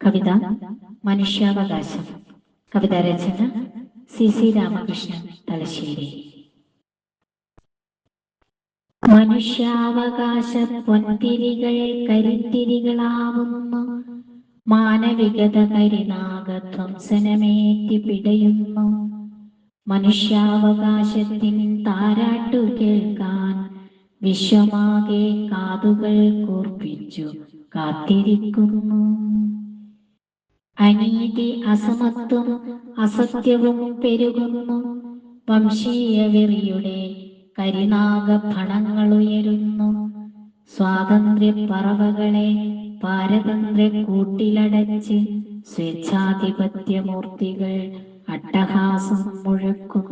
കവിത മനുഷ്യാവകാശം. കവിത രചന സി സി രാമകൃഷ്ണൻ തലശ്ശേരി. മനുഷ്യാവകാശ പൊൻതിരികൾ കരിന്തിരികളാവുന്നു. മാനവികത കരിനാഗധ്വംസനമേറ്റി പിടയുന്നു. മനുഷ്യാവകാശത്തിൻ താരാട്ടു കേൾക്കാൻ വിശ്വമാകെ കാതുകൾ കൂർപ്പിച്ചു കാത്തിരിക്കുന്നു. അനീതി അസമത്വം അസത്യവും പെരുകുന്നു. വംശീയ വെറിയുടെ കരിനാഗ ഫണങ്ങൾ ഉയരുന്നു. സ്വാതന്ത്ര്യ പറവകളെ പാരതന്ത്ര്യ കൂട്ടിലടച്ച് സ്വേച്ഛാധിപത്യമൂർത്തികൾ അട്ടഹാസം മുഴക്കുന്നു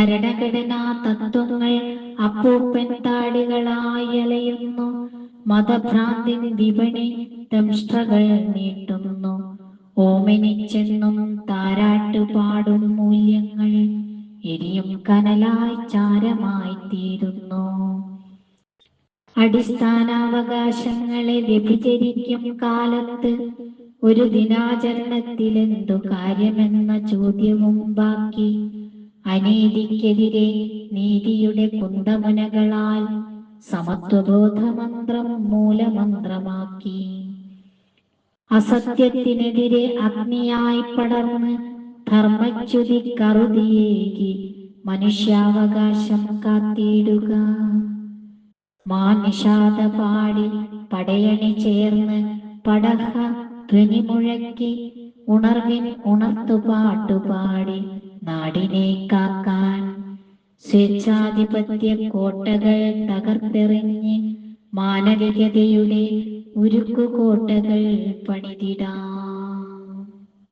ഭരണഘടനാ തത്വങ്ങൾ അപ്പൂപ്പൻ താടികളായി അലയുന്നു മതഭ്രാന്തിൻ വിപണി ദംഷ്ട്രകൾ നീട്ടുന്നു. ഓമനിച്ചെന്നും താരാട്ടുപാടും മൂല്യങ്ങൾ എരിയും കനലായി ചാരമായി തീരുന്നു. അടിസ്ഥാനാവകാശങ്ങളെ വ്യഭിചരിക്കും കാലത്ത് ഒരു ദിനാചരണത്തിൽ എന്തു കാര്യമെന്ന ചോദ്യവും ബാക്കി അനീതിക്കെതിരെ നീതിയുടെ കുന്തമുനകളാൽ സമത്വബോധമന്ത്രം മൂലമന്ത്രമാക്കി. അസത്യത്തിനെതിരെ അഗ്നിയായി പടർന്ന് ധർമ്മച്യുതി കറുതിയേകി മനുഷ്യാവകാശം കാത്തിടുക മാനിഷാദ പാടി പടയണി ചേർന്ന് പടഹ ധ്വനി മുഴക്കി ഉണർവിൻ ഉണർത്തു പാട്ടുപാടി നാടിനെ കാക്കാൻ. സ്വേച്ഛാധിപത്യ കോട്ടകൾ തകർത്തെറിഞ്ഞ് മാനവികതയുടെ ഉരുക്കുകോട്ടകൾ പണിതിടാം.